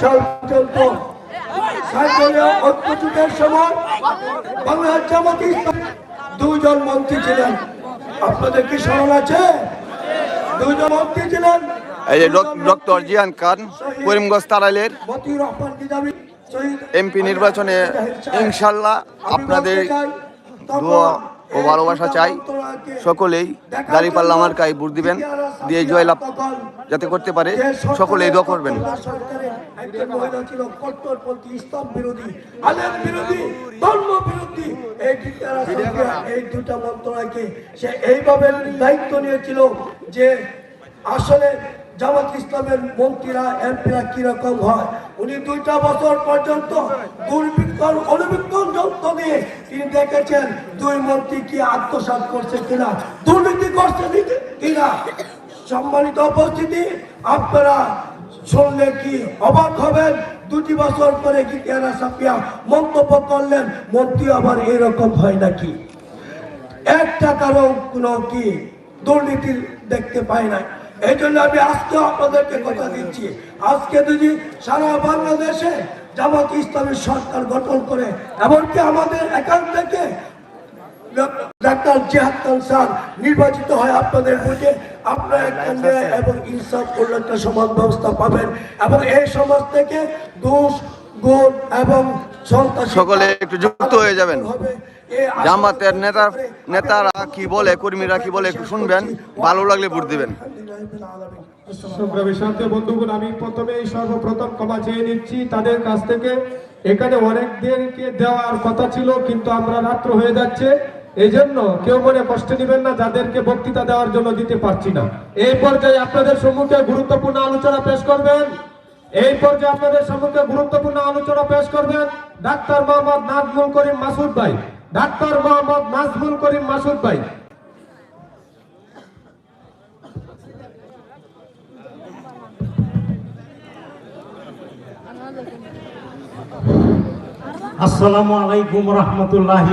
সাল সাইকেলীয় ঐক্যযুগের সময় বাংলার জামাতি দুজন মন্ত্রী ছিলেন। আপনাদের কি স্মরণ আছে? দুজন মন্ত্রী ছিলেন। এই যে ডক্টর জিয়ান খান করিমগঞ্জ তারাইলের এমপি নির্বাচনে ইনশাল্লাহ আপনাদের দোয়া ও ভালোবাসা চাই। সকলেই দাঁড়িপাল্লা আমার গায়ে ভোট দিবেন, দিয়ে জয়লাভ যাতে করতে পারে, সকলেই দোয়া করবেন। বিরোধী বিরোধী এই দুটা সে এইভাবে দায়িত্ব নিয়েছিল যে আসলে জামাত ইসলামের মন্ত্রীরা, এমপিরা কীরকম হয়? উনি দুইটা বছর পর্যন্ত দুর্বৃত্তর অনুবৃত্তন যন্ত্র দিয়ে তিনি দেখেছেন দুই মন্ত্রী কি আত্মসাৎ করছে কিনা, দুর্নীতি করছে কিনা। সম্মানিত উপস্থিতি, আপনারা শুনলে কি অবাক হবেন? দুটি বছর পরে কি টেরা সাপিয়া মন্তব্য করলেন? মন্ত্রী আবার এরকম হয় নাকি? একটা কারও কোনো কি দুর্নীতি দেখতে পাই না এই জন্য আমি আজকে আপনাদেরকে কথা দিচ্ছি আজকে যদি সারা বাংলাদেশে জামাত ইসলামের সরকার গঠন করে এমনকি আমাদের এখান থেকে ডাক্তার জিহাদ স্যার নির্বাচিত হয় আপনাদের বুঝে আপনারা একটা এবং ইনসাফ করলে একটা সমাজ ব্যবস্থা পাবেন এবং এই সমাজ থেকে দোষ গুণ এবং সন্ত্রাসী- সকলে একটু যুক্ত হয়ে যাবেন। হবে। জামাতের নেতা নেতারা কি বলে, কর্মীরা কি বলে একটু শুনবেন। ভালো লাগলে ভোট দিবেন। সংগ্রামী শান্তি বন্ধুগণ, আমি প্রথমে সর্বপ্রথম ক্ষমা চেয়ে নিচ্ছি তাদের কাছ থেকে। এখানে অনেকদেরকে দেওয়ার কথা ছিল, কিন্তু আমরা রাত্র হয়ে যাচ্ছে। এই জন্য কেউ মনে কষ্ট নেবেন না, যাদেরকে বক্তৃতা দেওয়ার জন্য দিতে পারছি না। এই পর্যায়ে আপনাদের সম্মুখে গুরুত্বপূর্ণ আলোচনা পেশ করবেন। এই পর্যায়ে আপনাদের সম্মুখে গুরুত্বপূর্ণ আলোচনা পেশ করবেন ডাক্তার মোহাম্মদ নাজমুল করিম মাসুদ ভাই। ডাক্তার মোহাম্মদ নাজমুল করিম মাসুদ ভাই। আসসালামু আলাইকুম রহমতুল্লাহ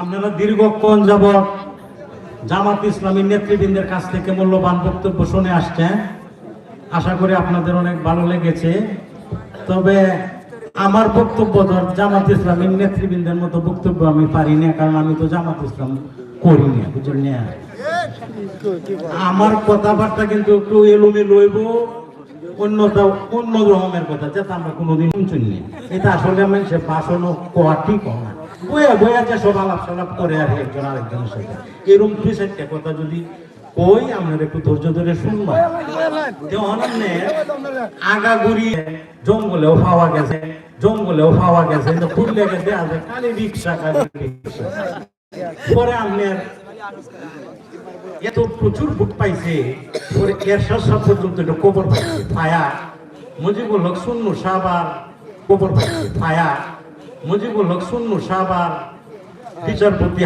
আপনারা দীর্ঘক্ষণ যাবৎ জামাত ইসলামী নেতৃবৃন্দের কাছ থেকে মূল্যবান বক্তব্য শুনে আসছেন। আশা করি আপনাদের অনেক ভালো লেগেছে। তবে আমার বক্তব্য ধর, জামাত ইসলামীর নেতৃবৃন্দের মতো বক্তব্য আমি পারি না, কারণ আমি তো জামাত ইসলাম করি না, বুঝলেন আমার কথাবার্তা কিন্তু একটু আগা ঘুরিয়ে জঙ্গলেও পাওয়া গেছে। জঙ্গলেও পাওয়া গেছে খুললে গেছে, আছে কালি রিক্সা কালি রিক্সা। পরে আপনি এত প্রচুর ভোট পাইছে, পরে এরশাদ সাহ পর্যন্ত একটা কবর পাইছে, ফায়া। মুজিবুল হক শূন্য সাবার কবর পাইছে, ফায়া। মুজিবুল হক বিচারপতি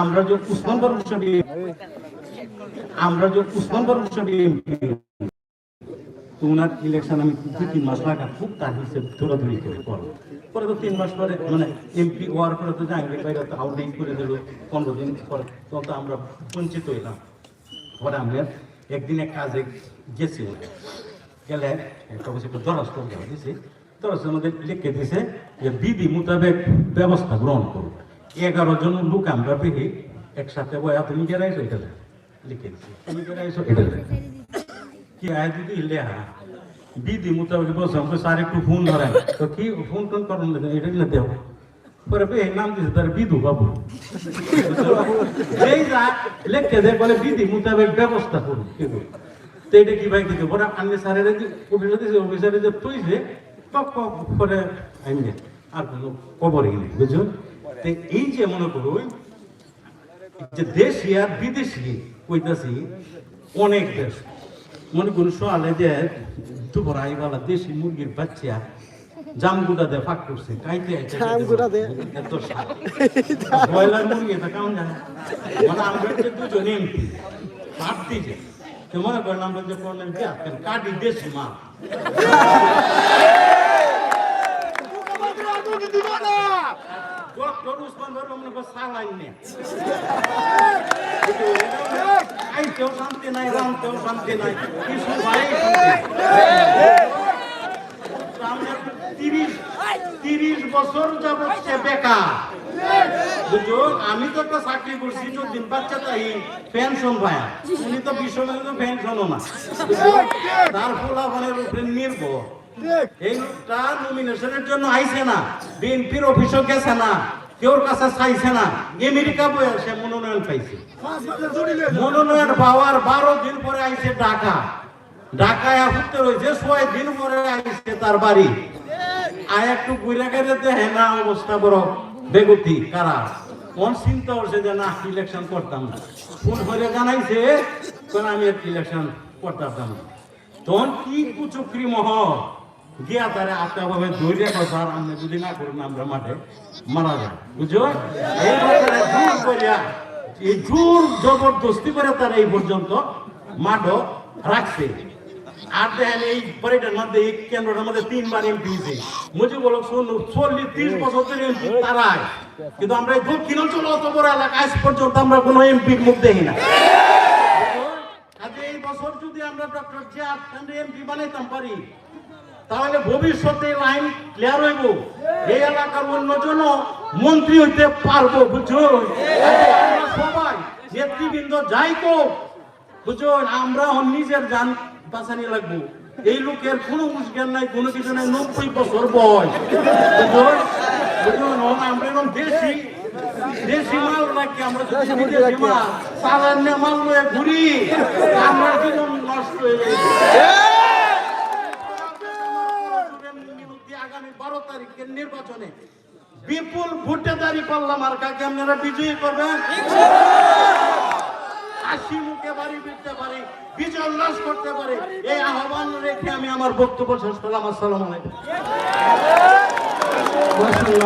আমরা যে উসমান বরং শরীফ আমরা যে উসমান বরং শরীফ তো ওনার ইলেকশন আমি দুই তিন মাস লাগা খুব তার হিসেবে দৌড়াদৌড়ি করে করো। পরে তো তিন মাস পরে মানে এমপি হওয়ার পরে তো জাহাঙ্গীর ভাই তো আউটিং করে দিল, পনেরো দিন পরে তখন তো আমরা বঞ্চিত হইলাম। পরে আমরা একদিন এক কাজে গেছি গেলে একটা বসে একটু দরস্ত দিয়েছি দরস্ত আমাদের লিখে দিছে যে বিধি মোতাবেক ব্যবস্থা গ্রহণ করুন এগারো জন লোক আমরা পেয়ে একসাথে বয়া, তুমি গেরাইছো এটা লিখে। তুমি গেরাইছো এটা কি আয় দিদি লেহা বিধি মোতাবেক বলছে, আমাকে স্যার একটু ফোন ধরেন। তো কি ফোন টোন করুন এটা না দেও। পরে বে নাম দিছে, তার বিধু বাবু। এই যা লেখতে দেয়, বলে বিধি মোতাবেক ব্যবস্থা করুন। কি করুন তো এটা কি ভাই দিতে পরে আনলে স্যারের অফিসে দিছে, অফিসারে যে তুইছে টক টক করে আইনে আর কোনো খবরই তো এই যে মনে করুন যে দেশি আর বিদেশি কইতাছি অনেক দেশ। মনে করুন সোয়ালে যে দুপুর আইবালা দেশি মুরগির বাচ্চা জামগুড়া দে ফাঁক করছে কাইতে জামগুড়া দে? ব্রয়লার মুরগি এটা কেমন জানে? মানে আমরা যে দুজন এমপি ভাত দিছে তো মনে করেন আমরা যে করলেন কি কাটি দেশি মা ডক্টর উসমান ভাই মনে করে সালাইন নেই খাইতেও শান্তি নাই রামতেও শান্তি নাই কিছু ভাই তিরিশ তিরিশ বছর যাবত সে বেকার বুঝছ আমি তো একটা চাকরি করছি যদিন বাচ্চা তাই পেনশন পায়া। উনি তো বিশ্বব্যাংকে পেনশনও না? তার ফলাফলের উপরে নির্ভর। এই লোকটা নমিনেশনের জন্য আইছে না বিএনপির অফিসও গেছে না কেউর কাছে চাইছে না আমেরিকা বয়ে সে মনোনয়ন পাইছে। মনোনয়ন পাওয়ার বারো দিন পরে আইছে ঢাকা। ঢাকায় আসতে রয়েছে ছয় দিন পরে আইছে তার বাড়ি। আয় একটু ঘুরে গেলে দেখে না অবস্থা বড় বেগতি কারা? মন চিন্তা করছে যে না ইলেকশন করতাম না। ফোন করে জানাইছে কোন আমি ইলেকশন করতাম না। তখন কি কুচুকরি মহ গিয়া তারে আত্মা ভাবে কথা আমরা যদি না করুন আমরা মাঠে মারা যায় এই করিয়া, এই জোর জবরদস্তি করে তারা এই পর্যন্ত রাখছে। আর দেখেন এই মধ্যে, এই কেন্দ্রটার মধ্যে তিনবার এমপি হয়েছে। শুনুন চল্লিশ, ত্রিশ বছর ধরে এমপি তারাই কিন্তু আমরা দক্ষিণ অঞ্চল অত বড় এলাকা আজ পর্যন্ত আমরা কোনো এমপির মুখ দেখি না। কাজে এই বছর যদি আমরা ডক্টর খানকে এমপি বানাইতাম পারি তাহলে ভবিষ্যতে লাইন ক্লিয়ার হইব। এই এলাকার অন্যজন মন্ত্রী হইতে পারব আমরা সবাই, নেতৃবৃন্দ যাই তো বুঝছ? আমরা নিজের যান বাঁচানি লাগবো। এই লোকের কোনো জ্ঞান নাই, কোনো কিছু নাই, নব্বই বছর বয়স আমরা দেশি দেশি মাল রাখি আমরা যদি বিদেশি মাল চালান মাল ঘুরি, আমরা জীবন নষ্ট হয়ে যাবে আগামী বারো তারিখের নির্বাচনে বিপুল ভোটে দাঁড়িয়ে পারলাম আর কাকে আপনারা বিজয়ী করবেন? মুখে বাড়ি ফিরতে পারি, বিজয় উল্লাস করতে এই আহ্বান রেখে আমি আমার বক্তব্য শেষ করলাম। আসসালামু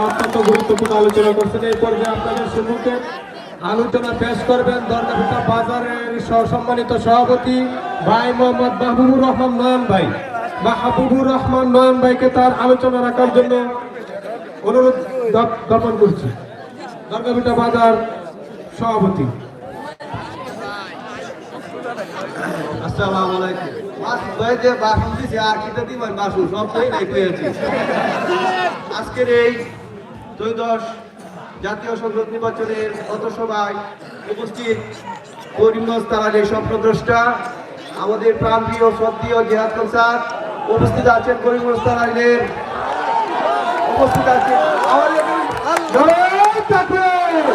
অত্যন্ত গুরুত্বপূর্ণ আলোচনা করছেন। এই পর্যায়ে আপনাদের সম্মুখে আলোচনা পেশ করবেন দরগাভিটা বাজারের সম্মানিত সভাপতি ভাই মোহাম্মদ মাহবুবুর রহমান নয়ন ভাই মাহবুবুর রহমান নয়ন ভাইকে তার আলোচনা রাখার জন্য অনুরোধ জ্ঞাপ- জ্ঞাপন করছি। দরগাভিটা বাজার সভাপতি। আলাইকুম। আর আজকের এই জাতীয় সংসদ নির্বাচনের আমাদের প্রাণপ্রিয় শ্রদ্ধীয় জেহাদ উপস্থিত আছেন করিমগঞ্জ তারাইলের উপস্থিত আছেন আমাদের নারায়ে তাকবীর!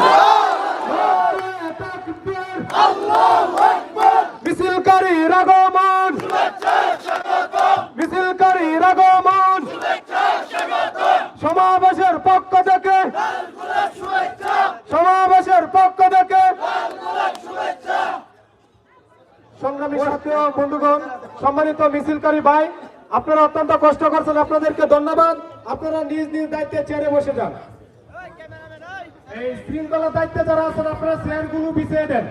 নারায়ে তাকবীর! মিছিলকারী আগমন মিছিলকারী আগমন সমাবেশের পক্ষ থেকে সমাবেশের পক্ষ থেকে সংগ্রামী সাথী বন্ধুগণ, সম্মানিত মিছিলকারী ভাই আপনারা অত্যন্ত কষ্ট করছেন, আপনাদেরকে ধন্যবাদ। আপনারা নিজ নিজ দায়িত্বে চেয়ারে বসে যান। এই শৃঙ্খলা দায়িত্বে যারা আছেন, আপনারা চেয়ারগুলো বিছিয়ে দেন।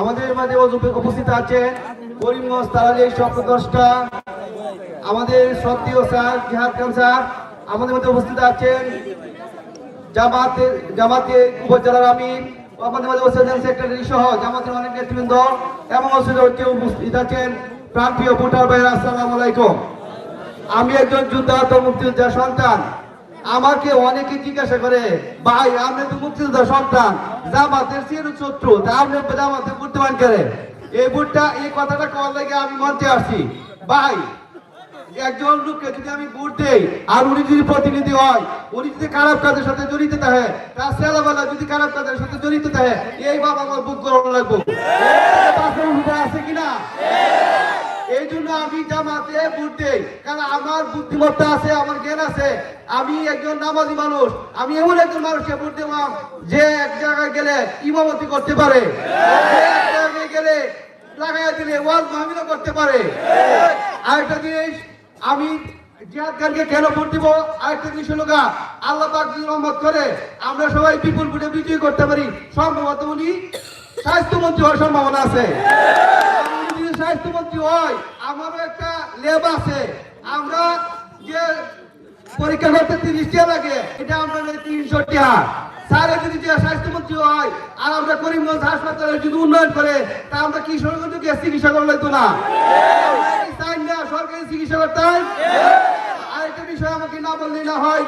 আমাদের মাঝে উপস্থিত আছেন করিমগঞ্জ তারালের স্বপ্নদ্রষ্টা আমাদের সত্যিও স্যার জিহাদ খান স্যার, আমাদের মধ্যে উপস্থিত আছেন জামাতে জামাতে উপজেলার আমির আমাদের মধ্যে উপস্থিত আছেন সেক্রেটারি সহ জামাতের অনেক নেতৃবৃন্দ এবং উপস্থিত আছেন। প্রান্তীয় ভোটার ভাইয়ের, আসসালাম আলাইকুম। আমি একজন যুদ্ধাহত মুক্তিযোদ্ধার সন্তান। আমাকে অনেকে জিজ্ঞাসা করে, ভাই, আপনি তো মুক্তিযোদ্ধার সন্তান। জামাতের চির শত্রু। তা আপনি জামাতে করতে পারেন এই বুটটা এই কথাটা কওয়ার লাগে আমি মঞ্চে আসছি। ভাই একজন লোককে যদি আমি ভোট দেই, আর উনি যদি প্রতিনিধি হয়, উনি যদি খারাপ কাজের সাথে জড়িত থাকে, তার ছেলেবেলা যদি খারাপ কাজের সাথে জড়িত থাকে, এই বাবা আমার বুক করানো লাগবো। আছে কিনা এই জন্য আমি জামাতে ভোট দেই, কারণ আমার বুদ্ধিমত্তা আছে, আমার জ্ঞান আছে। আমি একজন নামাজি মানুষ, আমি এমন একজন মানুষকে ভোট দেবাম যে এক জায়গায় গেলে ইমামতি করতে পারে। এক জায়গায় গেলে লাগাই দিলে ওয়াজ মাহমিলও করতে পারে। আরেকটা জিনিস আমি আল্লাহ আমরা সবাই বিপুল করতে পারি। সম্ভবত উনি স্বাস্থ্যমন্ত্রী হওয়ার সম্ভাবনা আছে। স্বাস্থ্যমন্ত্রী হয় আমারও একটা লেব আছে। আমরা যে পরীক্ষা করতে তিরিশ টাকা লাগে। এটা আমরা নেই তিনশো টাকা স্যারে যদি স্বাস্থ্যমন্ত্রী হয়, আর আমরা করিমগঞ্জ হাসপাতালে যদি উন্নয়ন করে, তা আমরা কি গিয়ে চিকিৎসা করা লাগতো না? সরকারি চিকিৎসা করতাম আরেকটা বিষয় আমাকে না বললে না হয়,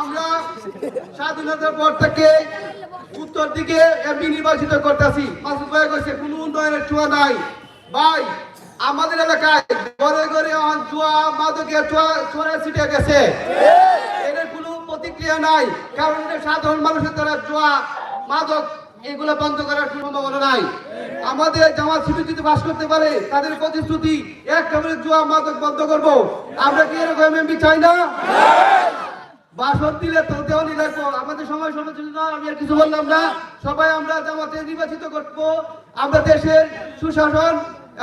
আমরা স্বাধীনতার পর থেকে উত্তর দিকে এমপি নির্বাচিত করতেছি। কোনো উন্নয়নের ছোঁয়া নাই। ভাই আমাদের এলাকায় ঘরে ঘরে চুয়া মাদকের চোরা ছিটে গেছে। এদের কোনো প্রতিক্রিয়া নাই, কারণ সাধারণ মানুষের দ্বারা চুয়া, মাদক, এগুলো বন্ধ করার সম্ভাবনা নাই। আমাদের জামাত শিবির যদি বাস করতে পারে, তাদের প্রতিশ্রুতি, এক কামড়ে জুয়া মাদক বন্ধ করব। আমরা কি এরকম এমপি চাই না? বাসন দিলে তো দেওয়ানি লাগবো। আমাদের সময় সমালোচনা আমি আর কিছু বললাম না। সবাই আমরা জামাতে নির্বাচিত করব। আমরা দেশের সুশাসন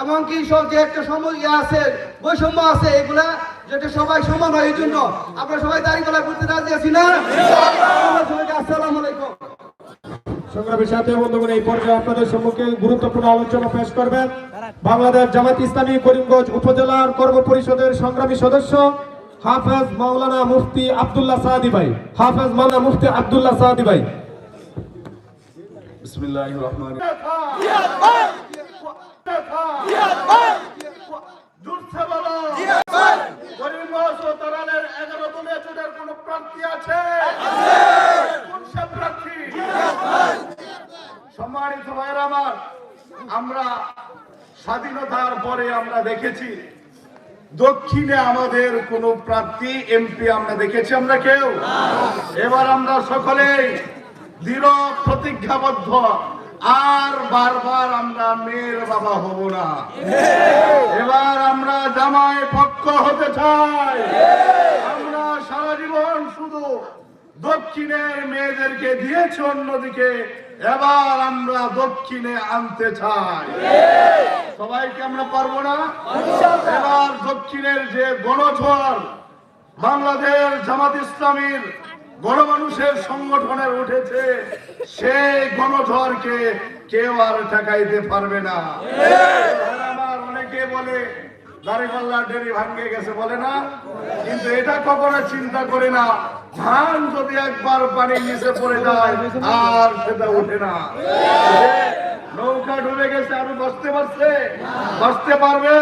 এমনকি সব যে একটা সময় ইয়ে আছে বৈষম্য আছে এগুলা যেটা সবাই সমান হয় এই জন্য। আমরা সবাই দাঁড়িয়ে গলা করতে রাজি আছি না? আসসালামু আলাইকুম। সংগ্রামী সাথে বন্ধুগণ এই পর্যায়ে আপনাদের সম্মুখে গুরুত্বপূর্ণ আলোচনা পেশ করবেন বাংলাদেশ জামাত ইসলামী করিমগঞ্জ উপজেলার কর্ম পরিষদের সংগ্রামী সদস্য হাফেজ মাওলানা মুফতি আব্দুল্লাহ সাহাদি ভাই। হাফেজ মাওলানা মুফতি আব্দুল্লাহ সাহাদি ভাই। বিসমিল্লাহির রহমানির জুড়ছে বলো করিমগঞ্জ ও তারালের আমরা স্বাধীনতার পরে আমরা দেখেছি, দক্ষিণে আমাদের কোন প্রার্থী এমপি আমরা দেখেছি আমরা কেউ? এবার আমরা সকলেই দৃঢ়, প্রতিজ্ঞাবদ্ধ আর বারবার আমরা মেয়ের বাবা হব না। এবার আমরা জামাই পক্ষ হতে চাই। আমরা সারা জীবন শুধু দক্ষিণের মেয়েদেরকে দিয়েছি, অন্যদিকে এবার আমরা দক্ষিণে আনতে চাই। সবাইকে আমরা পারব না? এবার দক্ষিণের যে গণঝড়, বাংলাদেশ জামাত ইসলামীর গণমানুষের সংগঠনের উঠেছে, সেই গণঝড়কে কেউ আর ঠেকাইতে পারবে না। আমার অনেকে বলে গেছে বলে না, কিন্তু এটা কখনো চিন্তা করে না। ধান যদি একবার নিচে পড়ে যায়, আর সেটা ওঠে না। নৌকা গেছে পারবে?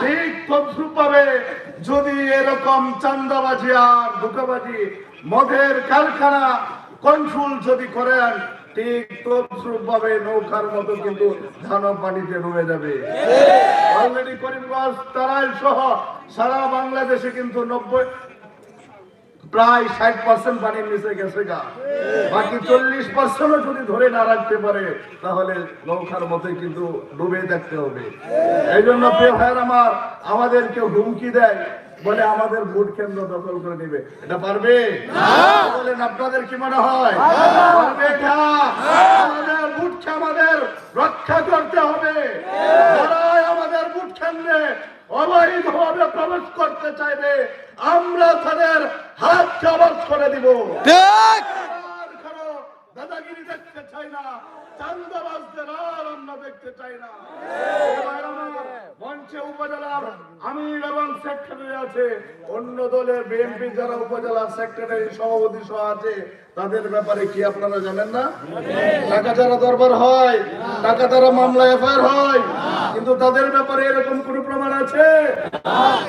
ঠিক পাবে যদি এরকম চান্দাবাজি আর ধোকাবাজি মদের কারখানা কন্ট্রোল যদি করেন নৌকার মতো কিন্তু প্রায় ষাট পার্সেন্ট গেছে চল্লিশ যদি ধরে না রাখতে পারে, তাহলে নৌকার মতোই কিন্তু ডুবে দেখতে হবে। এই জন্য আমার, আমাদেরকে হুমকি দেয়। বলে আমাদের ভোট কেন্দ্র দখল করে দিবে। এটা পারবে? বলেন আপনাদের কি মনে হয়? পারবে আমাদের রক্ষা করতে হবে? আমাদের ভোট কেন্দ্রে অবৈধভাবে প্রবেশ করতে চাইবে আমরা তাদের হাত কবচ করে দিব। ঠিক। দাদাগিরি দেখতে চাই না, চান্দাবাজদের আর দেখতে চাই না। মঞ্চে উপজেলার আমির এবং সেক্রেটারি আছে, অন্য দলের বিএনপি যারা উপজেলা সেক্রেটারি সভাপতি সহ আছে, তাদের ব্যাপারে কি আপনারা জানেন না? টাকা যারা দরবার হয়, টাকা দ্বারা মামলা এফআইআর হয়, কিন্তু তাদের ব্যাপারে এরকম কোনো প্রমাণ আছে?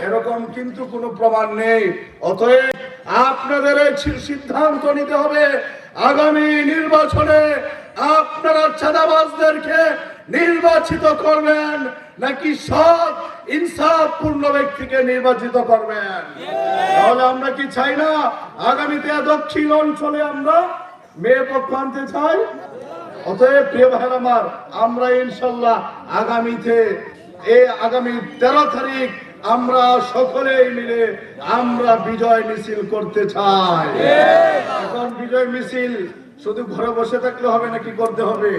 এরকম কিন্তু কোনো প্রমাণ নেই। অতএব আপনাদের সিদ্ধান্ত নিতে হবে আগামী নির্বাচনে আপনারা চাঁদাবাজদেরকে নির্বাচিত করবেন নাকি সৎ ইনসাফ পূর্ণ ব্যক্তিকে নির্বাচিত করবেন? তাহলে আমরা কি চাই না? আগামীতে দক্ষিণ অঞ্চলে আমরা মেয়ে পক্ষ আনতে চাই? অতএব প্রিয় ভাইয়ের আমার, আমরা ইনশাল্লাহ আগামীতে, এই আগামী তেরো তারিখ আমরা সকলেই মিলে আমরা বিজয় মিছিল করতে চাই। এখন বিজয় মিছিল শুধু ঘরে বসে থাকলে হবে নাকি করতে হবে?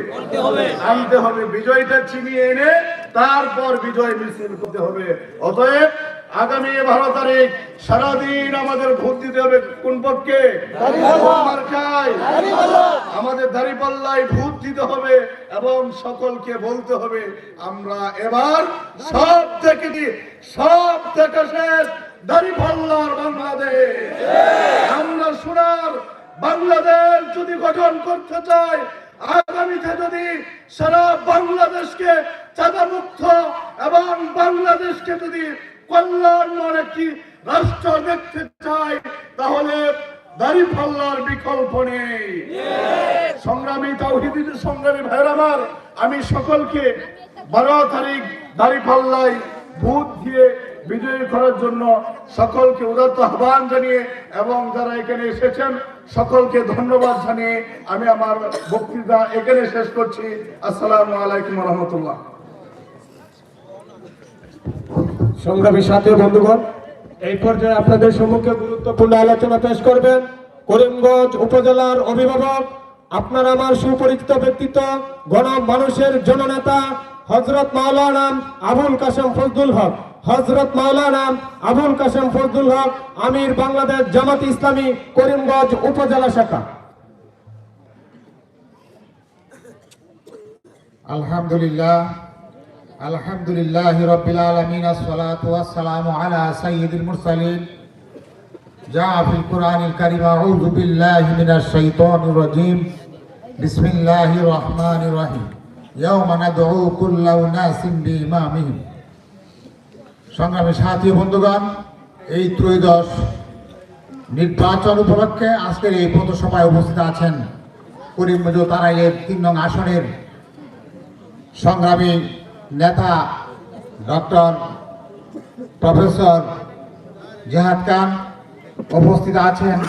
আনতে হবে। বিজয়টা চিনিয়ে এনে তারপর বিজয় মিছিল করতে হবে। অতএব আগামী বারো তারিখ সারাদিন আমাদের ভোট দিতে হবে কোন পক্ষে? আমাদের দাঁড়িপাল্লায় ভোট দিতে হবে এবং সকলকে বলতে হবে আমরা এবার সব থেকে সব থেকে শেষ দাঁড়িপাল্লার বাংলাদেশ। আমরা সোনার বাংলাদেশ যদি গঠন করতে চাই আগামীতে যদি সারা বাংলাদেশকে চাঁদা মুক্ত এবং বাংলাদেশকে যদি কল্যাণময় একটি রাষ্ট্র দেখতে চাই, তাহলে দাঁড়িপাল্লার বিকল্প নেই। সংগ্রামী তাওহিদি সংগ্রামী ভাইয়ের আমার, আমি সকলকে বারো তারিখ দাঁড়িপাল্লায় ভোট দিয়ে বিজয়ী করার জন্য সকলকে উদাত্ত আহ্বান জানিয়ে এবং যারা এখানে এসেছেন, সকলকে ধন্যবাদ জানিয়ে আমি আমার বক্তৃতা এখানে শেষ করছি। আসসালামু আলাইকুম রহমতুল্লাহ। সংগ্রামী সাথে বন্ধুগণ, এই পর্যায়ে আপনাদের সম্মুখে গুরুত্বপূর্ণ আলোচনা পেশ করবেন করিমগঞ্জ উপজেলার অভিভাবক, আপনার আমার সুপরিচিত ব্যক্তিত্ব গণ মানুষের জননেতা হজরত মাওলানা আবুল কাসেম ফজদুল হক। হজরত মাওলানা আবুল কাসেম ফজদুল হক, আমির বাংলাদেশ জামাত ইসলামী, করিমগঞ্জ উপজেলা শাখা। আলহামদুলিল্লাহ। আলহামদুলিল্লাহ রবিল আলমিন আসসালাম আলা সাইয়দুল মুরসালিন। যা ফিল কুরআন কারীম, আউযু বিল্লাহি মিনাশ শাইতানির রাজীম। বিসমিল্লাহির রহমানির রহিম। ইয়াওমা নাদউ কুল্লা উনাসিন বিইমামিহিম। সংগ্রামী সাথী বন্ধুগণ, এই ত্রয়োদশ নির্বাচন উপলক্ষে আজকের এই পথসভায় উপস্থিত আছেন করিমগঞ্জ এর তিন নং আসনের সংগ্রামী নেতা ডক্টর প্রফেসর জেহাদ খান উপস্থিত আছেন।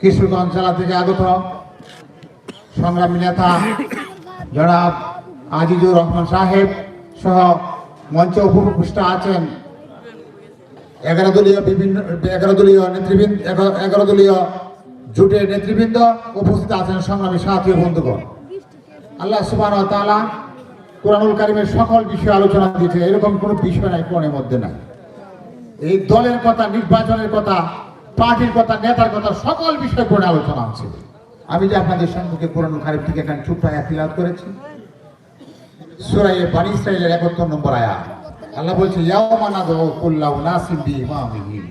কিশোরগঞ্জ জেলা থেকে আগত সংগ্রামী নেতা জনাব আজিজুর রহমান সাহেব সহ মঞ্চে উপবিষ্ট আছেন। এগারো দলীয় বিভিন্ন, এগারো দলীয় নেতৃবৃন্দ, এগারো- দলীয় জোটের নেতৃবৃন্দ উপস্থিত আছেন সংগ্রামী সাথী বন্ধুগণ। আল্লাহ সুবাহ তাআলা কোরআনুল কারিমের সকল বিষয়ে আলোচনা দিয়েছে। এরকম কোনো বিষয় নাই, কোরআনের মধ্যে নাই। এই দলের কথা, নির্বাচনের কথা, পার্টির কথা, নেতার কথা, সকল বিষয়ে কোরআনে আলোচনা আছে আমি যে আপনাদের সম্মুখে কোরআনুল কারিম থেকে এখানে আয়াত তিলাওয়াত করেছি সূরায়ে বানি ইসরাঈলের 71 নম্বর আয়াত। আল্লাহ বলছে ইয়াওমা নাদউ কুল্লা উনাসিম বিইমামিহিম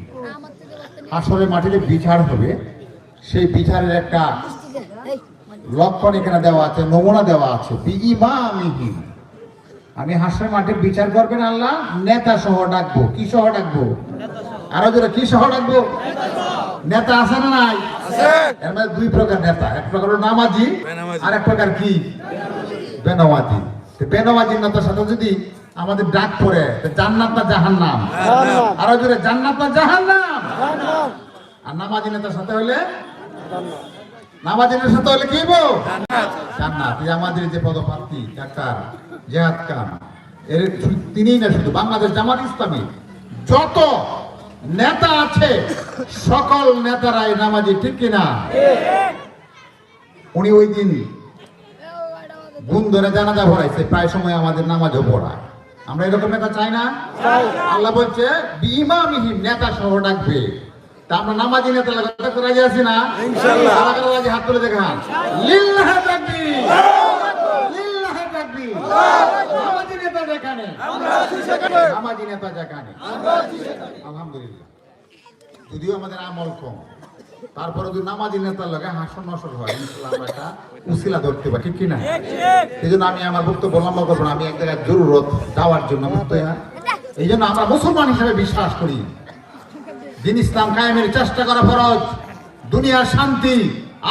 আসলে মাটিতে বিচার হবে, সেই বিচারের একটা লক্ষণ এখানে দেওয়া আছে, নমুনা দেওয়া আছে বিইমামিহিম আমি হাসের মাঠে বিচার করবেন আল্লাহ নেতা সহ ডাকবো। কি সহ ডাকবো? আরও জোরে কি সহ ডাকবো? নেতা আছে না নাই? এর মধ্যে দুই প্রকার নেতা এক প্রকার হলো নামাজি আর এক প্রকার কি? বেনামাজি। বেনামাজি নেতার সাথে যদি আমাদের ডাক পড়ে জান্নাত না জাহান্নাম? আরও জোরে জান্নাত না জাহান্নাম? আর নামাজি নেতার সাথে হইলে নামাজি নেতার সাথে হইলে কি হইবো? জান্নাত। আমাদের যে পদপ্রার্থী ডাক্তার জেহাদ খান এর তিনিই না শুধু বাংলাদেশ জামাত ইসলামী। যত নেতা আছে সকল নেতারাই নামাজি ঠিক কিনা? উনি ওই দিন গুণ ধরে জানাজা ভরাইছে প্রায় সময় আমাদের নামাজও পড়ায় আমরা এরকম নেতা চাই না? আল্লাহ বলছে বিমামিহীন নেতা সহ ডাকবে। তা আমরা নামাজি নেতা লাগাতে রাজি আছি না? হাত তুলে দেখান। লিল্লাহ তাকবীর নেতা যেখানে নামাজি নেতা যেখানে। আলহামদুলিল্লাহ। যদিও আমাদের আমল কম তারপরে যদি নামাজি নেতার লগে হাসন নসর হয় আমরা একটা উসিলা ধরতে পারি ঠিক কিনা এই জন্য আমি আমার বক্তব্য লম্বা করব আমি এক জায়গায় জরুরত যাওয়ার জন্য মুক্তয়া এই জন্য আমরা মুসলমান হিসেবে বিশ্বাস করি। দিন ইসলাম কায়েমের চেষ্টা করা ফরজ দুনিয়ার শান্তি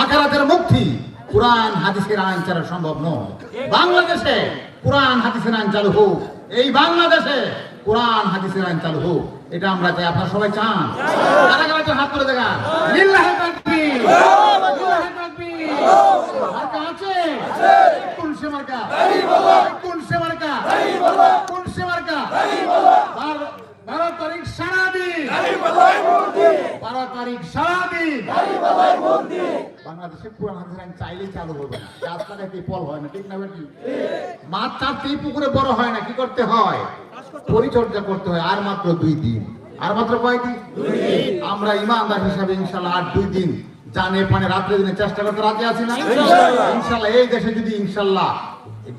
আখেরাতের মুক্তি। কোরআন হাদিসের আইন ছাড়া সম্ভব নয়। বাংলাদেশে কোরআন হাদিসের আইন চালু হোক, এই বাংলাদেশে কোরআন হাদিসের আইন চালু হোক, এটা আমরা চাই। আপনারা সবাই চান? কারা কারা হাত তুলে দেখা লিল্লাহি তাকবীর। লিল্লাহি তাকবীর। মার্কা আছে? কোন সে কোন সে কোন বার- তারিখ সারাদিন। বারো তারিখ সারাদিন। বাংলাদেশে পুরান হাতের আইন চাইলেই চালু হবে না। ফল হয় না ঠিক না বেটি? মাছ চারতেই পুকুরে বড় হয় না কি করতে হয়? পরিচর্যা করতে হয় আর মাত্র দুই দিন। আর মাত্র কয়দিন আমরা ইমানদার হিসাবে ইনশাল্লাহ আর দুই দিন জানে পানে রাত্রে দিনে চেষ্টা করতে রাজি আছি না? ইনশাল্লাহ। এই দেশে যদি ইনশাল্লাহ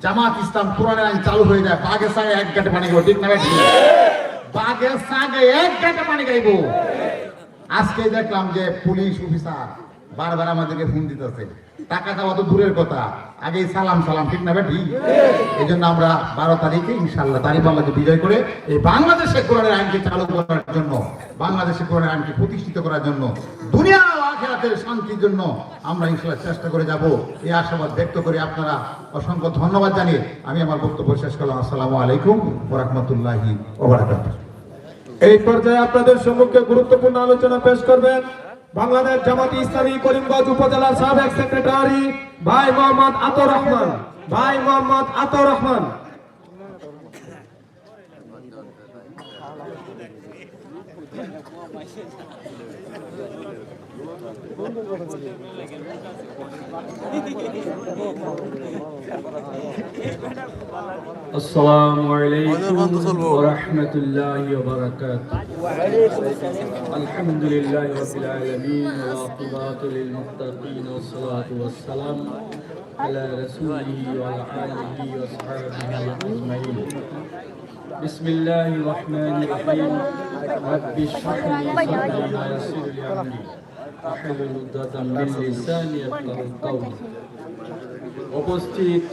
জামাত ইসলাম কোরআনের আইন চালু হয়ে যায় সাগে এক গাঁটে পানি ঠিক না এক পানি খাইব। আজকে দেখলাম যে পুলিশ অফিসার বারবার আমাদেরকে ফোন দিতেছে। টাকা দেওয়া তো দূরের কথা। আগে সালাম সালাম, ঠিক না বেটি? এই জন্য আমরা বারো তারিখে ইনশাল্লাহ বিজয় করে এই বাংলাদেশে কোরআনের আইনকে চালু করার জন্য বাংলাদেশে কোরআনের আইনকে প্রতিষ্ঠিত করার জন্য দুনিয়া আখেরাতের শান্তির জন্য আমরা ইনশাল্লাহ চেষ্টা করে যাব। এই আশাবাদ ব্যক্ত করে আপনারা অসংখ্য ধন্যবাদ জানিয়ে আমি আমার বক্তব্য শেষ করলাম। আসসালামু আলাইকুম ওরহমতুল্লাহি এই পর্যায়ে আপনাদের সম্মুখে গুরুত্বপূর্ণ আলোচনা পেশ করবেন বাংলাদেশ জামাতি ইসলামী করিমগঞ্জ উপজেলার সাবেক সেক্রেটারি ভাই মোহাম্মদ আতর রহমান। ভাই মোহাম্মদ আতর রহমান। السلام عليكم ورحمة الله وبركاته. الحمد لله رب العالمين والعاقبة للمتقين والصلاة والسلام على رسوله وعلى آله وصحبه أجمعين. بسم الله الرحمن الرحيم. رب اشرح لي صدري ويسر لي أمري. উপস্থিত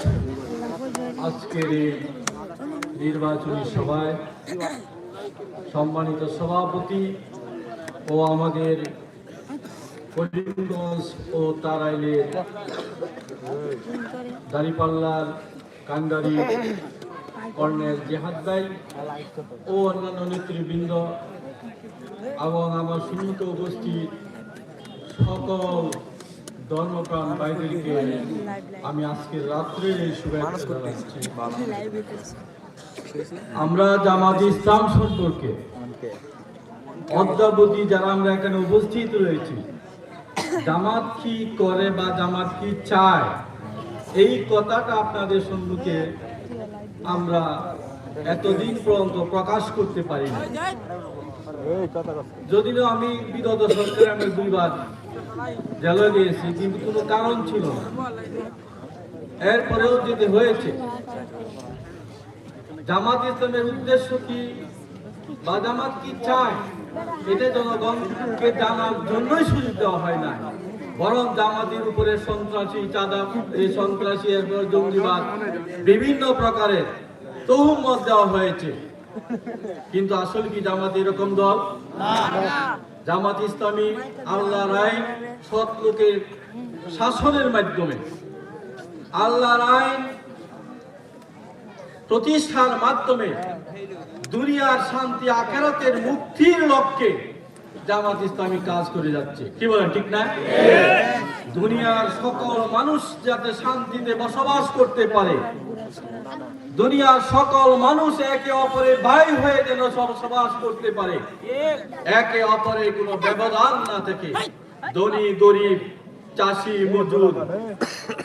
আজকের এই নির্বাচনী সভায় সম্মানিত সভাপতি ও আমাদের করিমগঞ্জ ও তারাইলের দাঁড়িপাল্লার কাঙ্গারি কর্নেল জেহাদ ভাই ও অন্যান্য নেতৃবৃন্দ এবং আমার সম্মুখে উপস্থিত সকল ধর্মপ্রাণ ভাইদেরকে আমি আজকে রাত্রে এই শুভেচ্ছা জানাচ্ছি। আমরা জামাত ইসলাম সম্পর্কে অদ্যাবধি যারা আমরা এখানে উপস্থিত রয়েছি জামাত কি করে বা জামাত কি চায় এই কথাটা আপনাদের সম্মুখে আমরা এতদিন পর্যন্ত প্রকাশ করতে পারি না যদিও আমি বিগত সরকারে আমি দুইবার জেলে দিয়েছি কিন্তু কোনো কারণ ছিল না। এরপরেও যেতে হয়েছে, জামাত ইসলামের উদ্দেশ্য কি বা জামাত কি চায় এটা জনগণকে জানার জন্যই সুযোগ দেওয়া হয় না বরং জামাতের উপরে সন্ত্রাসী, চাঁদা, এই সন্ত্রাসী, এরপর জঙ্গিবাদ, বিভিন্ন প্রকারের তহুমত দেওয়া হয়েছে। কিন্তু আসলে কি জামাত এরকম দল? জামাত ইসলামী আল্লাহ রায় সৎ লোকের শাসনের মাধ্যমে। আল্লাহর আইন প্রতিষ্ঠার মাধ্যমে দুনিয়ার শান্তি আখেরাতের মুক্তির লক্ষ্যে জামাত ইসলামী কাজ করে যাচ্ছে। কি বলেন ঠিক না? দুনিয়ার সকল মানুষ যাতে শান্তিতে বসবাস করতে পারে দুনিয়ার সকল মানুষ একে অপরের ভাই হয়ে যেন সব বসবাস করতে পারে একে অপরের কোনো ব্যবধান না থেকে ধনী গরিব চাষি মজুর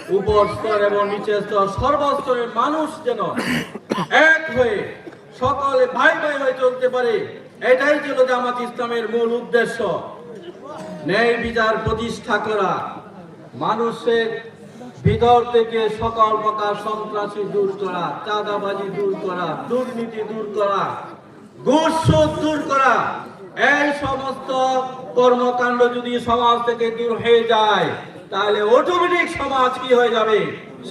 উপর স্তর এবং নিচের স্তর সর্বস্তরের মানুষ যেন এক হয়ে সকলে ভাই ভাই হয়ে চলতে পারে এটাই ছিল জামাত ইসলামের মূল উদ্দেশ্য। ন্যায় বিচার প্রতিষ্ঠা করা। মানুষের ভিতর থেকে সকল প্রকার সন্ত্রাসী দূর করা, চাঁদাবাজি দূর করা, দুর্নীতি দূর করা, ঘুষ দূর করা, এই সমস্ত কর্মকাণ্ড যদি সমাজ থেকে দূর হয়ে যায়, তাহলে অটোমেটিক সমাজ কি হয়ে যাবে?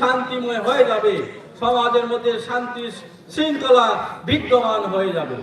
শান্তিময় হয়ে যাবে। সমাজের মধ্যে শান্তি শৃঙ্খলা বিদ্যমান হয়ে যাবে।